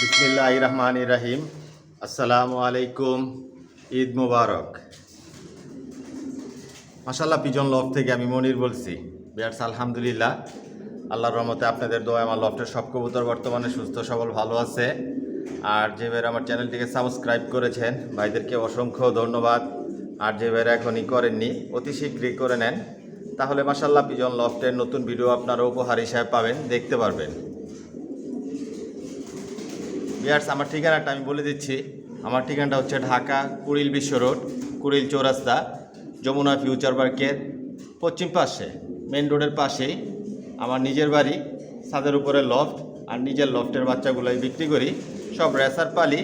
বিসমিল্লাহ রহমান রাহিম আসসালামু আলাইকুম ঈদ মুবারক মাসাল্লাহ পিজন লফ থেকে আমি মনির বলছি। বিয়ার্স, আলহামদুলিল্লাহ। আল্লাহর রহমতে আপনাদের দোয়া আমার লফটের সব কবুতর বর্তমানে সুস্থ, সবল, ভালো আছে। আর যে ভাইরা আমার চ্যানেলটিকে সাবস্ক্রাইব করেছেন, ভাইদেরকে অসংখ্য ধন্যবাদ। আর যে ভাইরা এখনই করেননি, অতি শীঘ্রই করে নেন। তাহলে মাসাল্লাহ পিজন লফটের নতুন ভিডিও আপনারা উপহার হিসাবে পাবেন, দেখতে পারবেন। বিয়ার্স আমার ঠিকানাটা আমি বলে দিচ্ছি। আমার ঠিকানাটা হচ্ছে ঢাকা কুড়িল বিশ্ব রোড, কুড়িল চৌরাস্তা, যমুনা ফিউচার পার্কের পশ্চিম পাশে মেন রোডের পাশেই আমার নিজের বাড়ি, ছাদের উপরে লফট আর নিজের লফটের বাচ্চাগুলোই বিক্রি করি। সব রেসার পালি,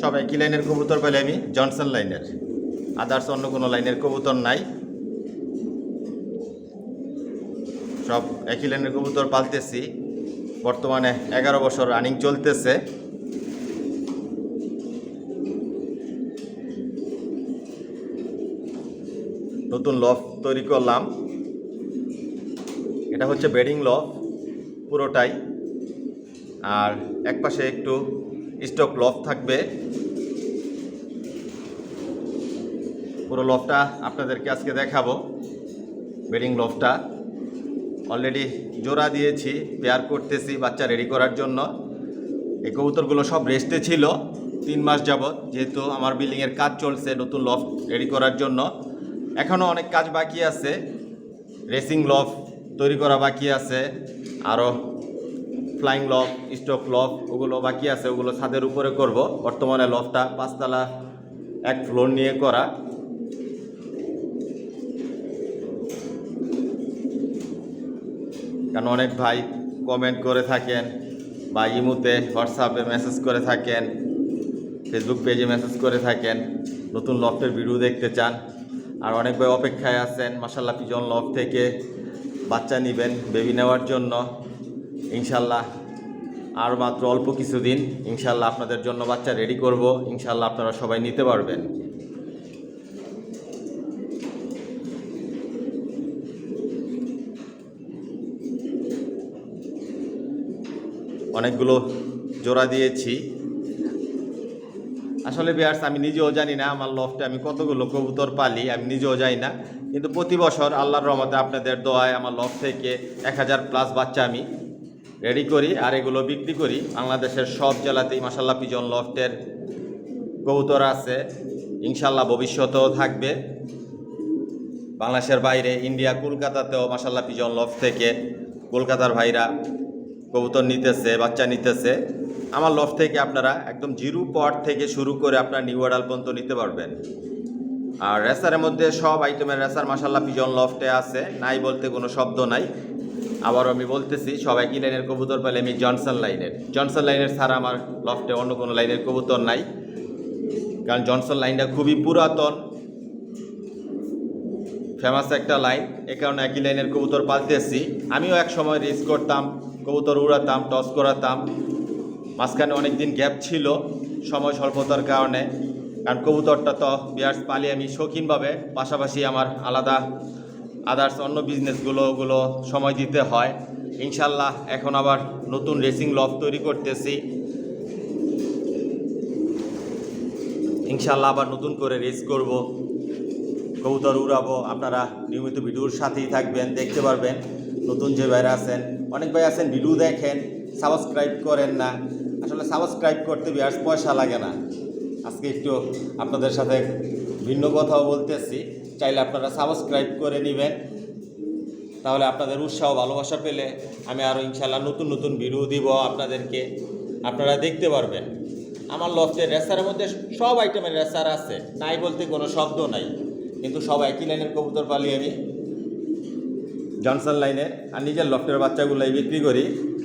সব একই লাইনের কবুতর পালি আমি জনসন লাইনের। আদার্স অন্য কোনো লাইনের কবুতর নাই। সব একই লাইনের কবুতর পালতেছি। বর্তমানে এগারো বছর রানিং চলতেছে। নতুন লফ তৈরি করলাম। এটা হচ্ছে বেডিং লফ পুরোটাই। আর এক পাশে একটু স্টক লফ থাকবে। পুরো লফটা আপনাদেরকে আজকে দেখাবো বেডিং লফটা অলরেডি জোড়া দিয়েছি পেয়ার করতেছি বাচ্চা রেডি করার জন্য। এই কবুতরগুলো সব রেস্টে ছিল, তিন মাস যাবৎ। যেহেতু আমার বিল্ডিংয়ের কাজ চলছে নতুন লফ রেডি করার জন্য। এখনও অনেক কাজ বাকি আছে। রেসিং লফ তৈরি করা বাকি আছে। আরও ফ্লাইং লফ স্টক লফ ওগুলো বাকি আছে। ওগুলো ছাদের উপরে করব। বর্তমানে লফটা পাঁচতলা এক ফ্লোর নিয়ে করা। কারণ অনেক ভাই কমেন্ট করে থাকেন বা ইমুতে হোয়াটসঅ্যাপে মেসেজ করে থাকেন ফেসবুক পেজে মেসেজ করে থাকেন, নতুন লফটের ভিডিও দেখতে চান। আর অনেক ভাই অপেক্ষায় আছেন। মাসাল্লাহ পিজন লফ থেকে বাচ্চা নেবেন বেবি নেওয়ার জন্য। ইনশাল্লাহ আর মাত্র অল্প কিছুদিন ইনশাল্লাহ আপনাদের জন্য বাচ্চা রেডি করব। ইনশাল্লাহ আপনারা সবাই নিতে পারবেন। অনেকগুলো জোড়া দিয়েছি। আসলে বিয়ার্স, আমি নিজেও জানি না, আমার লফটে আমি কতগুলো কবুতর পালি, আমি নিজেও জানি না। কিন্তু প্রতি বছর আল্লাহর রহমতে আপনাদের দোয়ায় আমার লফ থেকে এক হাজার প্লাস বাচ্চা আমি রেডি করি আর এগুলো বিক্রি করি। বাংলাদেশের সব জেলাতেই মাসাল্লাহ পিজন লফটের কবুতর আছে। ইনশাল্লাহ ভবিষ্যতেও থাকবে। বাংলাদেশের বাইরে, ইন্ডিয়া, কলকাতাতেও মাসাল্লাহ পিজন লফ থেকে কলকাতার ভাইরা কবুতর নিতেছে, বাচ্চা নিতেছে। আমার লফ থেকে আপনারা একদম জিরো পট থেকে শুরু করে আপনার নিউ অর্ডাল পর্যন্ত নিতে পারবেন। আর রেসারের মধ্যে সব আইটেমের রেসার মাসাল্লাহ পিজন লফটে আছে। নাই বলতে কোনো শব্দ নাই। আবার আমি বলতেছি সব একই লাইনের কবুতর পেলে? আমি জনসন লাইনের। জনসন লাইনের ছাড়া আমার লফটে অন্য কোনো লাইনের কবুতর নাই। কারণ জনসন লাইনটা খুবই পুরাতন। ফেমাস একটা লাইন এ কারণে একই লাইনের কবুতর পালতেছি। আমিও এক সময় রেস করতাম, কবুতর উড়াতাম টস করাতাম। মাঝখানে অনেক দিন গ্যাপ ছিল, সময় স্বল্পতার কারণে। কারণ কবুতরটা তো বিয়ার্স পালি আমি শৌখিনভাবে, পাশাপাশি আমার আলাদা আদার্স অন্য বিজনেসগুলো ওগুলো সময় দিতে হয়। ইনশাল্লাহ এখন আবার নতুন রেসিং লফ তৈরি করতেছি। ইনশাল্লাহ আবার নতুন করে রেস করব। কবুতর উড়াবো, আপনারা নিয়মিত ভিডিওর সাথেই থাকবেন, দেখতে পারবেন। নতুন যে ভাইরা আছেন, অনেক ভাই আছেন ভিডিও দেখেন সাবস্ক্রাইব করেন না। আসলে সাবস্ক্রাইব করতে বিয়ার্স পয়সা লাগে না। আজকে একটু আপনাদের সাথে ভিন্ন কথাও বলতেছি। চাইলে আপনারা সাবস্ক্রাইব করে নেবেন। তাহলে আপনাদের উৎসাহ ভালোবাসা পেলে আমি আরও ইনশাল্লাহ নতুন নতুন ভিডিও দিব আপনাদেরকে। আপনারা দেখতে পারবেন। আমার লফটের রেসারের মধ্যে সব আইটেমের রেসার আছে। নাই বলতে কোনো শব্দ নাই। কিন্তু সব একই লাইনের কবুতর পালি আমি জনসন লাইনের আর নিজের লফটের বাচ্চাগুলোই বিক্রি করি।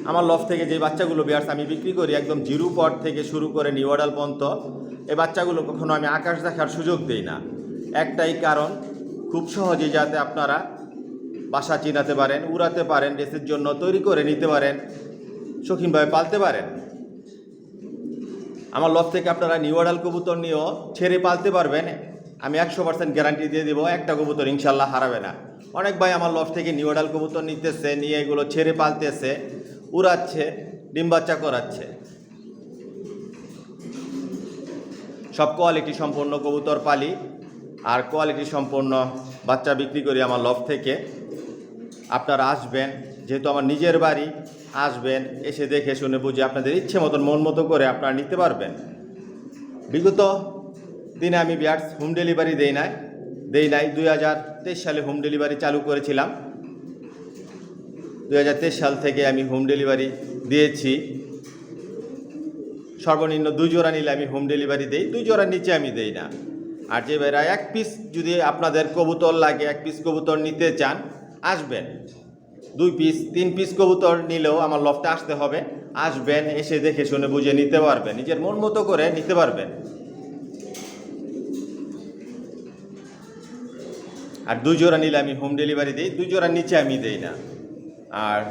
আমার লফ থেকে যে বাচ্চাগুলো বিয়ার্স আমি বিক্রি করি, একদম জিরু পট থেকে শুরু করে নিউ অর্ডাল পর্যন্ত, এই বাচ্চাগুলো কখনো আমি আকাশ দেখার সুযোগ দিই না। একটাই কারণ, খুব সহজে যাতে আপনারা বাসা চিনাতে পারেন, উড়াতে পারেন রেসের জন্য তৈরি করে নিতে পারেন শৌখিনভাবে পালতে পারেন। আমার লফ থেকে আপনারা নিউ অর্ডাল কবুতর নিয়েও ছেড়ে পালতে পারবেন। আমি একশো পার্সেন্ট গ্যারান্টি দিয়ে দেবো, একটা কবুতর ইনশাল্লাহ হারাবে না। অনেক ভাই আমার লফ থেকে নিউ অর্ডাল কবুতর নিতেছে, নিয়ে এগুলো ছেড়ে পালতেছে। উড়াচ্ছে, ডিম করাচ্ছে। সব কোয়ালিটি সম্পন্ন কবুতর পালি, আর কোয়ালিটি সম্পন্ন বাচ্চা বিক্রি করি আমার লফ থেকে। আপনারা আসবেন, যেহেতু আমার নিজের বাড়ি, আসবেন, এসে দেখে শুনে বুঝে আপনাদের ইচ্ছে মতন, মন মতো করে আপনারা নিতে পারবেন। বিগত দিনে আমি বিয়ার্স হোম ডেলিভারি দেই নাই দেই নাই, দুই হাজার তেইশ সালে হোম ডেলিভারি চালু করেছিলাম। দুই হাজার তেইশ সাল থেকে আমি হোম ডেলিভারি দিয়েছি। সর্বনিম্ন দুই জোড়া নিলে আমি হোম ডেলিভারি দিই, দুই জোড়ার নিচে আমি দেই না। আর যে ভাইরা এক পিস যদি আপনাদের কবুতর লাগে, এক পিস কবুতর নিতে চান, আসবেন। দুই পিস তিন পিস কবুতর নিলেও আমার লফটে আসতে হবে। আসবেন, এসে দেখে শুনে বুঝে নিতে পারবেন। নিজের মন মতো করে নিতে পারবেন। আর দুই জোড়া নিলে আমি হোম ডেলিভারি দিই, দুই জোড়ার নিচে আমি দেই না। আর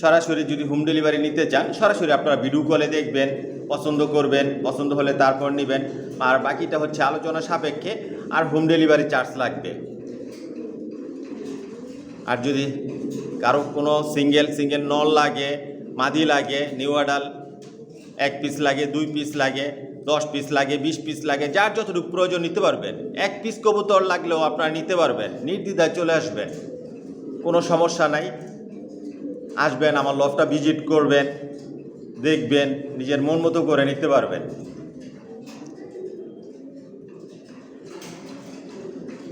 সরাসরি যদি হোম ডেলিভারি নিতে চান, সরাসরি আপনারা ভিডিও কলে দেখবেন, পছন্দ করবেন, পছন্দ হলে তারপর নেবেন। আর বাকিটা হচ্ছে আলোচনা সাপেক্ষে আর হোম ডেলিভারি চার্জ লাগবে। আর যদি কারও কোনো সিঙ্গেল সিঙ্গেল নল লাগে, মাদি লাগে নিউ আডাল এক পিস লাগে, দুই পিস লাগে, দশ পিস লাগে, বিশ পিস লাগে, যার যতটুকু প্রয়োজন নিতে পারবেন, এক পিস কবুতর লাগলেও আপনারা নিতে পারবেন, নির্দ্বিধায় চলে আসবেন, কোনো সমস্যা নাই। আসবেন, আমার লফটা ভিজিট করবেন, দেখবেন, নিজের মন মতো করে নিতে পারবেন।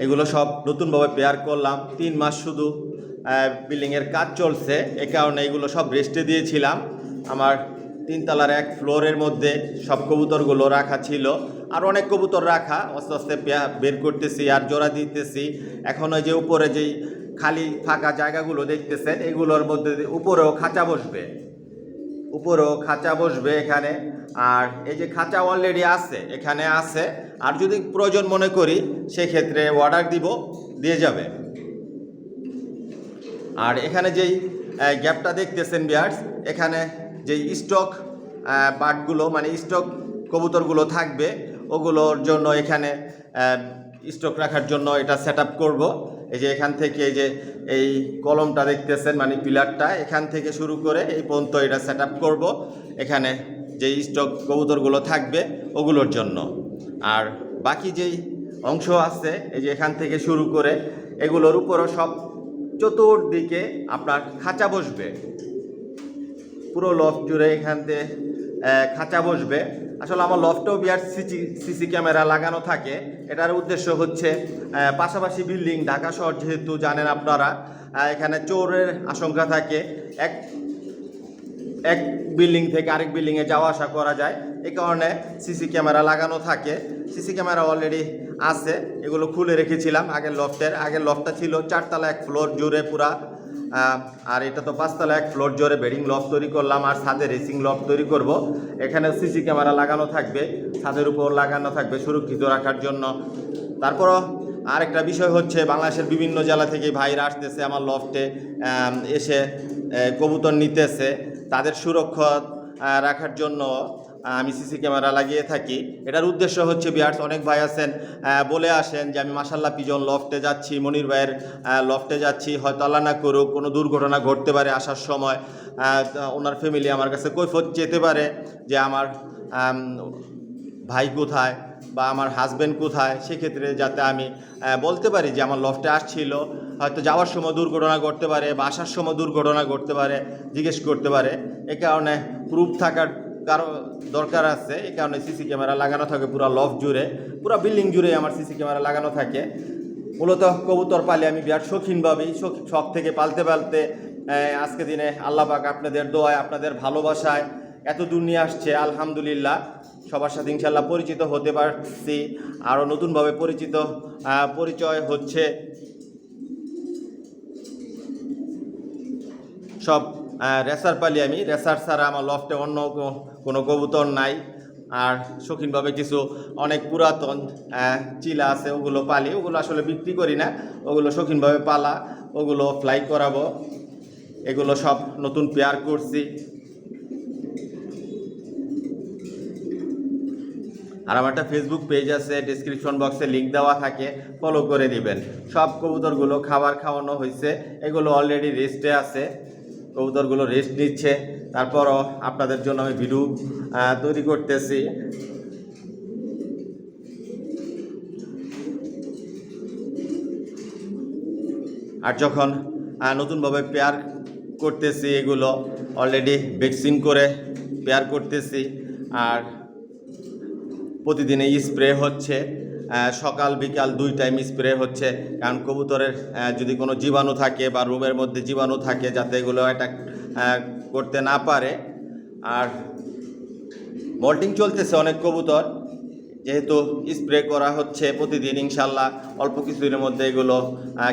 এগুলো সব নতুনভাবে পেয়ার করলাম, তিন মাস শুধু বিল্ডিংয়ের কাজ চলছে, এ কারণে এগুলো সব রেস্টে দিয়েছিলাম। আমার তিনতলার এক ফ্লোরের মধ্যে সব কবুতরগুলো রাখা ছিল, আর অনেক কবুতর রাখা, আস্তে আস্তে বের করতেছি আর জোড়া দিতেছি। এখন ওই যে উপরে যেই খালি ফাঁকা জায়গাগুলো দেখতেছেন, এগুলোর মধ্যে উপরেও খাঁচা বসবে। উপরেও খাঁচা বসবে এখানে, আর এই যে খাঁচা অলরেডি আছে, এখানে আছে, আর যদি প্রয়োজন মনে করি, সেক্ষেত্রে অর্ডার দিব, দিয়ে যাবে। আর এখানে যেই গ্যাপটা দেখতেছেন বিয়ার্স এখানে যেই স্টক বাটগুলো মানে স্টক কবুতরগুলো থাকবে, ওগুলোর জন্য এখানে স্টক রাখার জন্য এটা সেট আপ করব। এই যে এখান থেকে এই যে এই কলমটা দেখতেছেন মানে পিলারটা, এখান থেকে শুরু করে এই পর্যন্ত এটা সেট আপ করব। এখানে যেই স্টক কবুতরগুলো থাকবে ওগুলোর জন্য। আর বাকি যেই অংশ আছে, এই যে এখান থেকে শুরু করে, এগুলোর উপরও সব চতুর্দিকে আপনার খাঁচা বসবে। পুরো লফট জুড়ে এখান থেকে খাঁচা বসবে। আসলে আমার লফটেও বিয়ার সিসি সিসি ক্যামেরা লাগানো থাকে। এটার উদ্দেশ্য হচ্ছে পাশাপাশি বিল্ডিং ঢাকা শহর যেহেতু জানেন আপনারা এখানে চোরের আশঙ্কা থাকে। এক এক বিল্ডিং থেকে আরেক বিল্ডিংয়ে যাওয়া আসা করা যায়। এই কারণে সিসি ক্যামেরা লাগানো থাকে। সিসি ক্যামেরা অলরেডি আছে। এগুলো খুলে রেখেছিলাম আগের লফটের আগের লফটটা ছিল চারতলা, এক ফ্লোর জুড়ে পুরা। আর এটা তো পাঁচতলা, এক ফ্লোর জোরে বেডিং লফট তৈরি করলাম আর ছাদে রেসিং লফট তৈরি করব। এখানে সিসি ক্যামেরা লাগানো থাকবে, ছাদের উপর লাগানো থাকবে সুরক্ষিত রাখার জন্য। তারপরও আরেকটা বিষয় হচ্ছে, বাংলাদেশের বিভিন্ন জেলা থেকে ভাইরা আসতেছে আমার লফটে এসে কবুতর নিতেছে। তাদের সুরক্ষা রাখার জন্য আমি সিসি ক্যামেরা লাগিয়ে থাকি। এটার উদ্দেশ্য হচ্ছে বিয়ার্স অনেক ভাই আছেন বলে আসেন যে আমি মাসাল্লাহ পিজন লফটে যাচ্ছি, মনির ভাইয়ের লফটে যাচ্ছি, হয়তো আল্লাহ না করুক, কোনো দুর্ঘটনা ঘটতে পারে আসার সময় ওনার ফ্যামিলি আমার কাছে কৈফত যেতে পারে যে আমার ভাই কোথায় বা আমার হাজব্যান্ড কোথায়, সেক্ষেত্রে যাতে আমি বলতে পারি যে আমার লফটে আসছিল, হয়তো যাওয়ার সময় দুর্ঘটনা ঘটতে পারে বা আসার সময় দুর্ঘটনা ঘটতে পারে, জিজ্ঞেস করতে পারে। এ কারণে প্রুফ থাকার কারও দরকার আছে, এই কারণে সিসি ক্যামেরা লাগানো থাকে পুরো লফ জুড়ে, পুরো বিল্ডিং জুড়ে আমার সিসি ক্যামেরা লাগানো থাকে। মূলত কবুতর পালে আমি বিরাট শৌখিনভাবেই, শখ- থেকে পালতে পালতে আজকে দিনে আল্লাহ পাক আপনাদের দোয়ায়, আপনাদের ভালোবাসায় এত দূর নিয়ে আসছে, আলহামদুলিল্লাহ। সবার সাথে ইনশাল্লাহ পরিচিত হতে পারছি, আরও নতুনভাবে পরিচিত পরিচয় হচ্ছে। সব রেসার পালি আমি। রেসার ছাড়া আমার লফটে অন্য কোনো কবুতর নাই। আর শৌখিনভাবে কিছু অনেক পুরাতন চিলা আছে, ওগুলো পালি। ওগুলো আসলে বিক্রি করি না। ওগুলো শৌখিনভাবে পালা, ওগুলো ফ্লাই করাবো। এগুলো সব নতুন পেয়ার করছি। আর আমার একটা ফেসবুক পেজ আছে ডিসক্রিপশন বক্সে লিংক দেওয়া থাকে। ফলো করে দিবেন। সব কবুতরগুলো খাবার খাওয়ানো হয়েছে এগুলো অলরেডি রেস্টে আছে। কবুতরগুলো রেস্ট নিচ্ছে। তারপরও আপনাদের জন্য আমি ভিডিও তৈরি করতেছি। আর যখন নতুনভাবে পেয়ার করতেছি এগুলো অলরেডি ভ্যাকসিন করে পেয়ার করতেছি। আর প্রতিদিনে স্প্রে হচ্ছে। সকাল, বিকাল দুই টাইম স্প্রে হচ্ছে। কারণ কবুতরের যদি কোনো জীবাণু থাকে বা রুমের মধ্যে জীবাণু থাকে যাতে এগুলো অ্যাটাক করতে না পারে। আর মল্টিং চলতেছে অনেক কবুতর। যেহেতু স্প্রে করা হচ্ছে প্রতিদিন, ইনশাল্লাহ অল্প কিছুদিনের মধ্যে এগুলো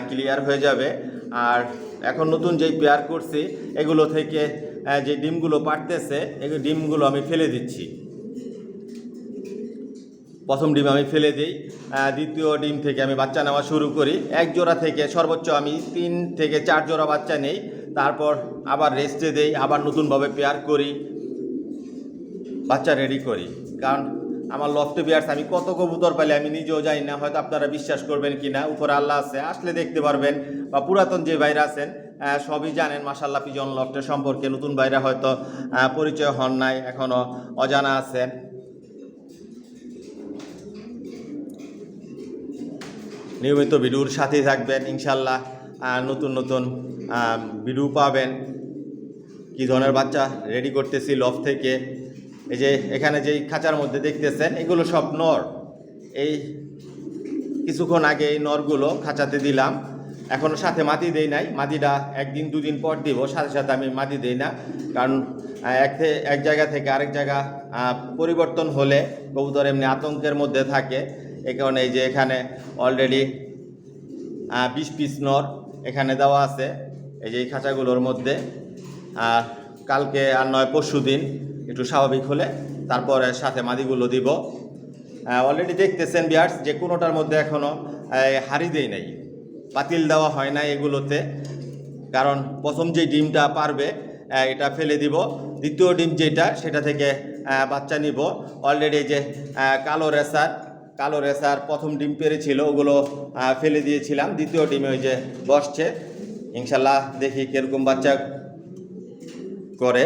ক্লিয়ার হয়ে যাবে। আর এখন নতুন যেই পেয়ার করছি, এগুলো থেকে যে ডিমগুলো পারতেছে, এই ডিমগুলো আমি ফেলে দিচ্ছি। প্রথম ডিম আমি ফেলে দিই দ্বিতীয় ডিম থেকে আমি বাচ্চা নেওয়া শুরু করি। এক জোড়া থেকে সর্বোচ্চ আমি তিন থেকে চার জোড়া বাচ্চা নেই, তারপর আবার রেস্টে দেই, আবার নতুনভাবে পেয়ার করি, বাচ্চা রেডি করি। কারণ আমার লফটে বিয়ার্স আমি কত কবুতর পাইলে আমি নিজেও জানি না, হয়তো আপনারা বিশ্বাস করবেন কি না, উপরে আল্লাহ আছে, আসলে দেখতে পারবেন, বা পুরাতন যে ভাইরা আছেন সবই জানেন মাসাল্লাহ পিজন লফটের সম্পর্কে। নতুন বাইরে হয়তো পরিচয় হন নাই এখনও অজানা আছেন। নিয়মিত ভিডিওর সাথেই থাকবেন, ইনশাল্লাহ। নতুন নতুন ভিডিও পাবেন। কি ধরনের বাচ্চা রেডি করতেছি লফ থেকে। এই যে এখানে যেই খাঁচার মধ্যে দেখতেছেন, এগুলো সব নর। এই কিছুক্ষণ আগে এই নরগুলো খাঁচাতে দিলাম। এখনও সাথে মাটি দেই নাই। মাটিটা একদিন, দুদিন পর দিব, সাথে সাথে আমি মাটি দেই না। কারণ এক এক জায়গা থেকে আরেক জায়গা পরিবর্তন হলে কবুতর এমনি আতঙ্কের মধ্যে থাকে। কারণে এই যে এখানে অলরেডি বিশ পিস নর এখানে দেওয়া আছে। এই যে এই খাঁচাগুলোর মধ্যে আর কালকে আর নয়, পরশু দিন একটু স্বাভাবিক হলে তারপরে সাথে মাদিগুলো দিব। অলরেডি দেখতেছেন বিয়ার্স যে কোনোটার মধ্যে এখনও হাড়ি দেই নাই পাতিল দেওয়া হয় না এগুলোতে। কারণ প্রথম যে ডিমটা পারবে এটা ফেলে দিব। দ্বিতীয় ডিম যেটা, সেটা থেকে বাচ্চা নিব। অলরেডি যে কালো রেসার কালো রেসার প্রথম ডিম পেরেছিল, ওগুলো ফেলে দিয়েছিলাম। দ্বিতীয় ডিমে ওই যে বসছে। ইনশাল্লাহ দেখি কীরকম বাচ্চা করে।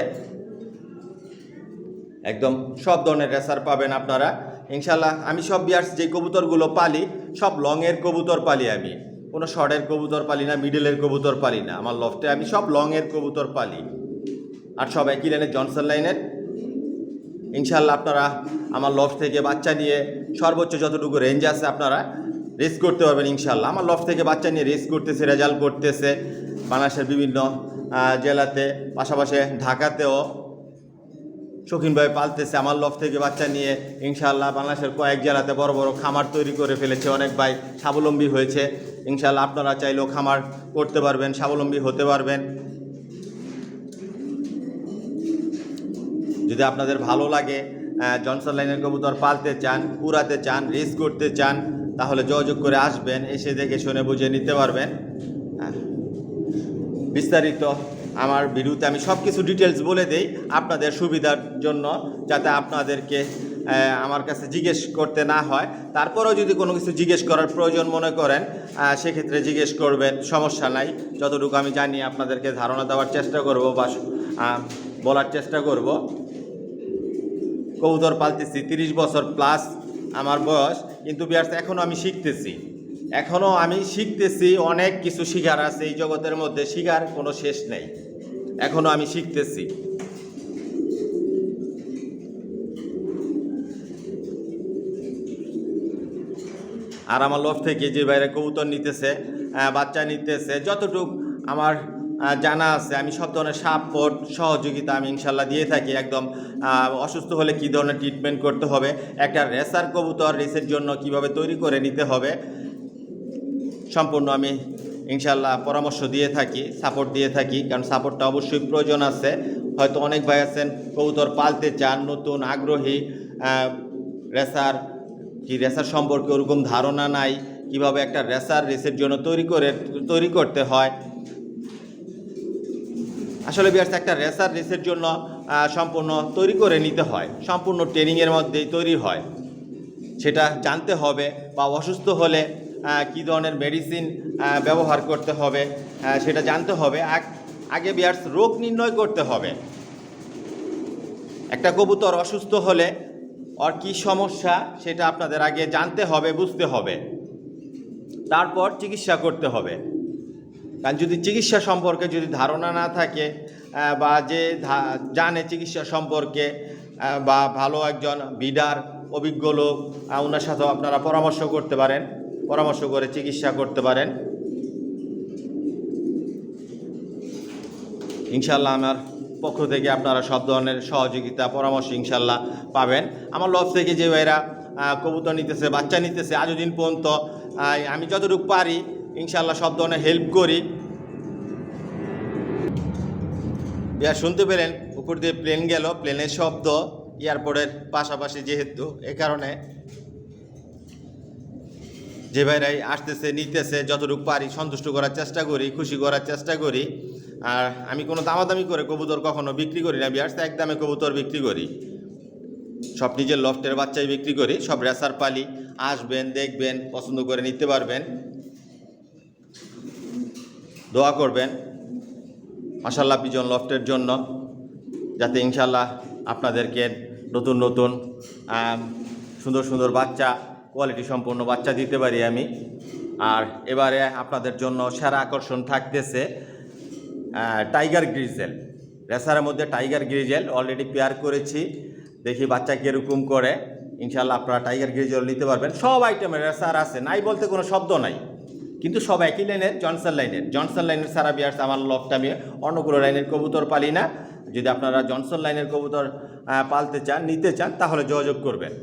একদম সব ধরনের রেসার পাবেন আপনারা। ইনশাল্লাহ আমি সব বিয়ার্স যে কবুতরগুলো পালি, সব লংয়ের কবুতর পালি আমি। কোনো শর্টের কবুতর পালি না, মিডলের কবুতর পালি না। আমার লফটে আমি সব লংয়ের কবুতর পালি। আর সব একই লাইনের জনসন লাইনের? ইনশাল্লাহ আপনারা আমার লফ থেকে বাচ্চা নিয়ে সর্বোচ্চ যতটুকু রেঞ্জ আছে আপনারা রেস করতে পারবেন ইনশাল্লাহ আমার লফ থেকে বাচ্চা নিয়ে রেস করতেছে রেজাল্ট করতেছে বাংলাদেশের বিভিন্ন জেলাতে, পাশাপাশি ঢাকাতেও শৌখিনভাবে পালতেছে। আমার লফ থেকে বাচ্চা নিয়ে ইনশাল্লাহ বাংলাদেশের কয়েক জেলাতে বড় বড় খামার তৈরি করে ফেলেছে। অনেক ভাই স্বাবলম্বী হয়েছে। ইনশাল্লাহ আপনারা চাইলেও খামার করতে পারবেন, স্বাবলম্বী হতে পারবেন। যদি আপনাদের ভালো লাগে জনসন লাইনের কবুতর পালতে চান, উড়াতে চান রেস করতে চান, তাহলে যোগাযোগ করে আসবেন, এসে দেখে শুনে বুঝে নিতে পারবেন। বিস্তারিত আমার ভিডিওতে আমি সব কিছু ডিটেলস বলে দেই আপনাদের সুবিধার জন্য, যাতে আপনাদেরকে আমার কাছে জিজ্ঞেস করতে না হয়। তারপরেও যদি কোনো কিছু জিজ্ঞেস করার প্রয়োজন মনে করেন সেক্ষেত্রে জিজ্ঞেস করবেন, সমস্যা নাই। যতটুকু আমি জানি, আপনাদেরকে ধারণা দেওয়ার চেষ্টা করব বা বলার চেষ্টা করব। কবুতর পালতেছি, তিরিশ বছর প্লাস আমার বয়স, কিন্তু বিয়ার্স এখনও আমি শিখতেছি। এখনও আমি শিখতেছি, অনেক কিছু শিখার আছে, এই জগতের মধ্যে শিখার কোনো শেষ নেই। এখনও আমি শিখতেছি। আর আমার লফ থেকে যে বাইরে কবুতর নিতেছে বাচ্চা নিতেছে, যতটুক আমার জানা আছে, আমি সব ধরনের সাপোর্ট, সহযোগিতা আমি ইনশাল্লাহ দিয়ে থাকি। একদম অসুস্থ হলে কী ধরনের ট্রিটমেন্ট করতে হবে, একটা রেসার কবুতর রেসের জন্য কীভাবে তৈরি করে নিতে হবে, সম্পূর্ণ আমি ইনশাল্লাহ পরামর্শ দিয়ে থাকি সাপোর্ট দিয়ে থাকি, কারণ সাপোর্টটা অবশ্যই প্রয়োজন আছে। হয়তো অনেক ভাই আছেন, কবুতর পালতে চান, নতুন, আগ্রহী রেসার কি রেসার সম্পর্কে ওরকম ধারণা নাই, কীভাবে একটা রেসার রেসের জন্য তৈরি করে, তৈরি করতে হয় আসলে বিয়ার্স একটা রেসার রেসের জন্য সম্পূর্ণ তৈরি করে নিতে হয়। সম্পূর্ণ ট্রেনিংয়ের মধ্যেই তৈরি হয়। সেটা জানতে হবে বা অসুস্থ হলে কী ধরনের মেডিসিন ব্যবহার করতে হবে সেটা জানতে হবে। আগ- আগে বিয়ার্স রোগ নির্ণয় করতে হবে। একটা কবুতর অসুস্থ হলে ওর কী সমস্যা, সেটা আপনাদের আগে জানতে হবে, বুঝতে হবে। তারপর চিকিৎসা করতে হবে। কারণ যদি চিকিৎসা সম্পর্কে যদি ধারণা না থাকে বা যে জানে চিকিৎসা সম্পর্কে বা ভালো একজন বিডার, অভিজ্ঞ লোক ওনার সাথেও আপনারা পরামর্শ করতে পারেন, পরামর্শ করে চিকিৎসা করতে পারেন। ইনশাল্লাহ আমার পক্ষ থেকে আপনারা সব ধরনের সহযোগিতা, পরামর্শ ইনশাল্লাহ পাবেন। আমার লফ থেকে যে ভাইরা কবুতর নিতেছে, বাচ্চা নিতেছে, আজও দিন পর্যন্ত আমি যতটুকু পারি ইনশাল্লাহ সব ধরনের হেল্প করি। ইয়া শুনতে পেলেন? উপর দিয়ে প্লেন গেল। প্লেনের শব্দ এয়ারপোর্টের পাশাপাশি যেহেতু, এ কারণে যে ভাইরাই আসতেছে, নিতেছে, যতটুকু পারি সন্তুষ্ট করার চেষ্টা করি, খুশি করার চেষ্টা করি। আর আমি কোনো দামাদামি করে কবুতর কখনো বিক্রি করি না বিয়ার্স এক দামে কবুতর বিক্রি করি। সব নিজের লফটের বাচ্চাই বিক্রি করি, সব রেসার পালি আসবেন, দেখবেন, পছন্দ করে নিতে পারবেন। দোয়া করবেন। মাসাল্লাহ পিজন লফটের জন্য, যাতে ইনশাল্লাহ আপনাদেরকে নতুন নতুন সুন্দর সুন্দর বাচ্চা কোয়ালিটি সম্পন্ন বাচ্চা দিতে পারি আমি। আর এবারে আপনাদের জন্য সেরা আকর্ষণ থাকতেছে টাইগার গ্রিজেল রেসারের মধ্যে টাইগার গ্রিজেল অলরেডি পেয়ার করেছি। দেখি বাচ্চা কীরকম করে। ইনশাল্লাহ আপনারা টাইগার গ্রিজেল নিতে পারবেন। সব আইটেমের রেসার আছে, নাই বলতে কোনো শব্দ নাই। কিন্তু সব একই লাইনের জনসন লাইনের জনসন লাইনের সারা বিয়ার্স আমার লফটা আমি অন্য কোনো লাইনের কবুতর পালি না। যদি আপনারা জনসন লাইনের কবুতর পালতে চান, নিতে চান, তাহলে যোগাযোগ করবেন।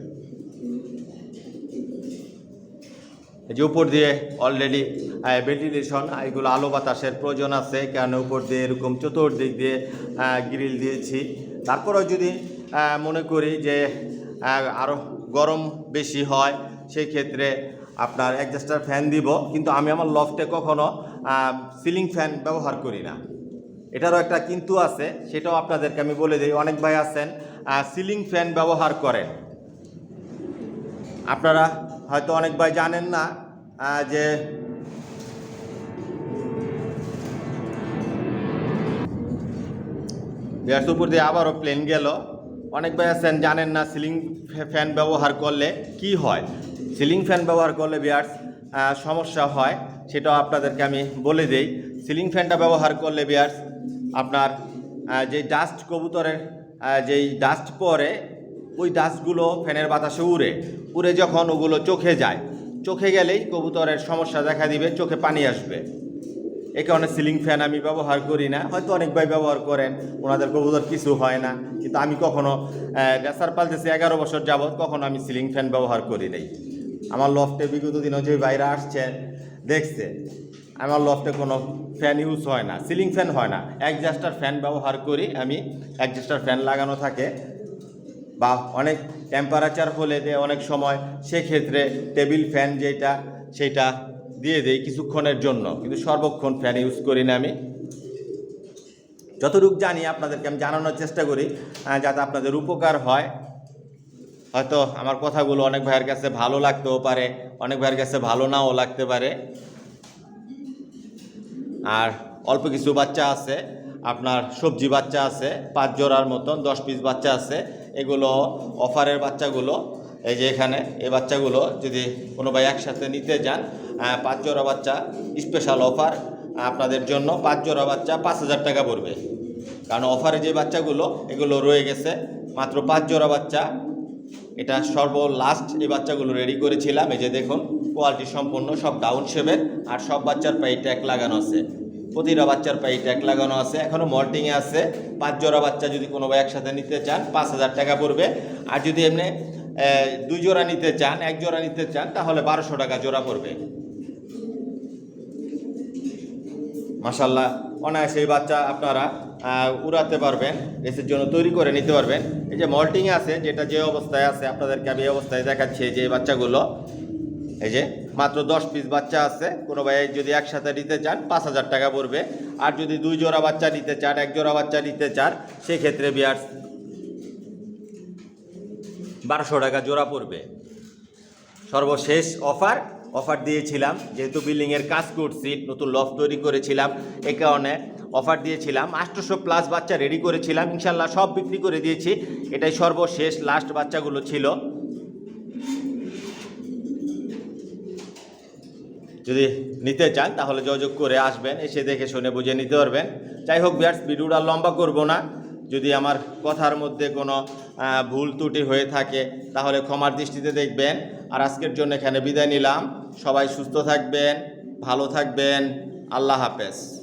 যে উপর দিয়ে অলরেডি ভেন্টিলেশন এগুলো আলো বাতাসের প্রয়োজন আছে কেন উপর দিয়ে এরকম চতুর্দিক দিয়ে গ্রিল দিয়েছি। তারপরেও যদি মনে করি যে আরও গরম বেশি হয়, সেই ক্ষেত্রে আপনার অ্যাডজাস্টার ফ্যান দিব, কিন্তু আমি আমার লফটে কখনো সিলিং ফ্যান ব্যবহার করি না। এটারও একটা কিন্তু আছে, সেটাও আপনাদেরকে আমি বলে দিই। অনেক ভাই আছেন সিলিং ফ্যান ব্যবহার করেন। আপনারা হয়তো অনেক ভাই জানেন না যে উপর দিয়ে আবারও প্লেন গেল। অনেক ভাই আছেন, জানেন না সিলিং ফ্যান ব্যবহার করলে কি হয়। সিলিং ফ্যান ব্যবহার করলে বিয়ার্স সমস্যা হয়, সেটাও আপনাদেরকে আমি বলে দেই। সিলিং ফ্যানটা ব্যবহার করলে বিয়ার্স, আপনার যে ডাস্ট কবুতরের যেই ডাস্ট পরে, ওই ডাস্টগুলো ফ্যানের বাতাসে উড়ে। উড়ে যখন ওগুলো চোখে যায়, চোখে গেলেই কবুতরের সমস্যা দেখা দিবে, চোখে পানি আসবে। এ কারণে সিলিং ফ্যান আমি ব্যবহার করি না। হয়তো অনেক ভাই ব্যবহার করেন, ওনাদের কবুতর কিছু হয় না, কিন্তু আমি কখনো রেসার পালতেছি এগারো বছর যাবৎ, কখনো আমি সিলিং ফ্যান ব্যবহার করি নাই। আমার লফটে বিগত দিনও যে বাইরে আসছে, দেখছে, আমার লফটে কোনো ফ্যান ইউজ হয় না সিলিং ফ্যান হয় না। একজাস্টার ফ্যান ব্যবহার করি আমি একজাস্টার ফ্যান লাগানো থাকে। বা অনেক টেম্পারেচার হলে যে অনেক সময় সেক্ষেত্রে টেবিল ফ্যান যেটা, সেটা দিয়ে দেই কিছুক্ষণের জন্য, কিন্তু সর্বক্ষণ ফ্যান ইউজ করি না আমি। যতটুকু জানি আপনাদেরকে আমি জানানোর চেষ্টা করি যাতে আপনাদের উপকার হয়। হয়তো আমার কথাগুলো অনেক ভাইয়ের কাছে ভালো লাগতেও পারে, অনেক ভাইয়ের কাছে ভালো নাও লাগতে পারে। আর অল্প কিছু বাচ্চা আছে, আপনার সবজি বাচ্চা আছে, পাঁচ জোড়ার মতন, দশ পিস বাচ্চা আছে, এগুলো অফারের বাচ্চাগুলো, এই যে এখানে, এই বাচ্চাগুলো যদি কোনো ভাই একসাথে নিতে যান পাঁচ জোড়া বাচ্চা স্পেশাল অফার আপনাদের জন্য পাঁচ জোড়া বাচ্চা পাঁচ হাজার টাকা পড়বে। কারণ অফারে যে বাচ্চাগুলো, এগুলো রয়ে গেছে, মাত্র পাঁচ জোড়া বাচ্চা এটা সর্ব লাস্ট এই বাচ্চাগুলো রেডি করেছিলাম। এই যে দেখুন কোয়ালিটি সম্পন্ন সব ডাউন শেপের আর সব বাচ্চার পায়ে ট্যাগ লাগানো আছে। প্রতিটা বাচ্চার পায়ে ট্যাগ লাগানো আছে। এখনও মল্টিংয়ে আছে। পাঁচ জোড়া বাচ্চা যদি কোনো ভাই একসাথে নিতে চান, পাঁচ হাজার টাকা পড়বে। আর যদি এমনি দুই জোড়া নিতে চান, এক জোড়া নিতে চান, তাহলে বারোশো টাকা জোড়া পড়বে। মাসাল্লাহ অনায়াসে এই বাচ্চা আপনারা উড়াতে পারবেন রেসের জন্য তৈরি করে নিতে পারবেন। এই যে মল্টিং আছে, যেটা যে অবস্থায় আছে, আপনাদেরকে আমি এই অবস্থায় দেখাচ্ছি যে বাচ্চাগুলো। এই যে মাত্র দশ পিস বাচ্চা আছে, কোনো ভাই যদি একসাথে নিতে চান, পাঁচ হাজার টাকা পড়বে। আর যদি দুই জোড়া বাচ্চা নিতে চান, এক জোড়া বাচ্চা নিতে চান, সেক্ষেত্রে বিয়ার্স বারোশো টাকা জোড়া পড়বে। সর্বশেষ অফার অফার দিয়েছিলাম, যেহেতু বিল্ডিংয়ের কাজ করছি, নতুন লফ তৈরি করেছিলাম, এ কারণে অফার দিয়েছিলাম। আটশোশো প্লাস বাচ্চা রেডি করেছিলাম। ইনশাল্লাহ সব বিক্রি করে দিয়েছি। এটাই সর্বশেষ লাস্ট বাচ্চাগুলো ছিল। যদি নিতে চান, তাহলে যোগাযোগ করে আসবেন, এসে দেখে শুনে বুঝে নিতে পারবেন। যাই হোক বিয়ার্স ভিডিওটা লম্বা করব না। যদি আমার কথার মধ্যে কোনো ভুল ত্রুটি হয়ে থাকে, তাহলে ক্ষমার দৃষ্টিতে দেখবেন। আর আজকের জন্য এখানে বিদায় নিলাম। সবাই সুস্থ থাকবেন, ভালো থাকবেন। আল্লাহ হাফেজ।